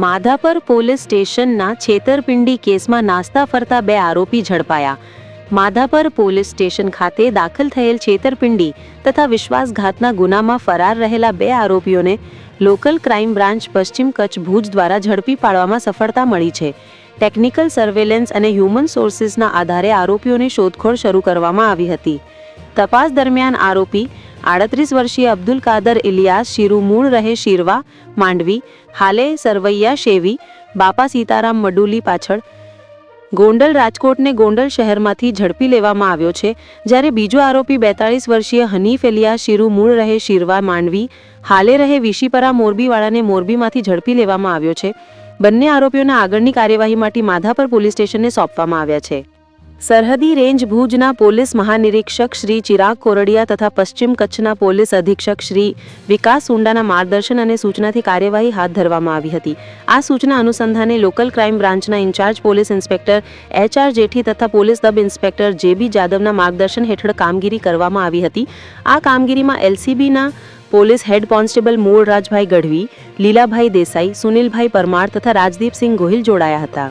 Madhapar police સ્ટેશનના છેતરપિંડી કેસમાં નાસ્તા ફરતા બે આરોપી ઝડપાયા. માધાપર પોલીસ સ્ટેશન ખાતે દાખલ થયેલ છેતરપિંડી તથા વિશ્વાસઘાતના ગુનામાં ફરાર રહેલા બે આરોપીઓને લોકલ ક્રાઇમ બ્રાન્ચ પશ્ચિમ કચ્છ ભુજ દ્વારા ઝડપી પાડવામાં સફળતા મળી છે. ટેકનિકલ સર્વેલન્સ અને હ્યુમન સોર્સિસના આધારે આરોપીઓની શોધખોળ શરૂ કરવામાં આવી હતી. તપાસ દરમિયાન આરોપી આડત્રીસ વર્ષીય અબ્દુલ કાદર ઇલિયાસ, શિરુ મૂળ રહે શિરવા, માંડવી, હાલે સરવૈયા શેવી, બાપા સીતારામ મડુલી પાછળ. ગોંડલ રાજકોટને ગોંડલ શહેરમાંથી ઝડપી લેવામાં આવ્યો છે, જ્યારે બીજો આરોપી બેતાળીસ વર્ષીય હનીફ એલિયા શિરુ મૂળ રહે શિરવા, માંડવી, હાલે રહે વિશીપરા મોરબીવાળાને મોરબીમાંથી ઝડપી લેવામાં આવ્યો છે. બંને આરોપીઓને આગળની કાર્યવાહી માટે માધાપર પોલીસ સ્ટેશનને સોંપવામાં આવ્યા છે. સરહદી રેન્જ ભુજના પોલીસ મહાનિરીક્ષક શ્રી ચિરાગ કોરડિયા તથા પશ્ચિમ કચ્છના પોલીસ અધિક્ષક શ્રી વિકાસ સુંડાના માર્ગદર્શન અને સૂચનાથી કાર્યવાહી હાથ ધરવામાં આવી હતી. આ સૂચના અનુસંધાને લોકલ ક્રાઇમ બ્રાન્ચના incharge police inspector H R Jethi તથા પોલીસ દબ ઇન્સ્પેક્ટર જે બી જાદવના માર્ગદર્શન હેઠળ કામગીરી કરવામાં આવી હતી. આ કામગીરીમાં એલસીબીના પોલીસ હેડ કોન્સ્ટેબલ મૂળ રાજભાઈ ગઢવી, લીલાભાઈ દેસાઈ, સુનિલભાઈ પરમાર તથા રાજદીપસિંહ ગોહિલ જોડાયા હતા.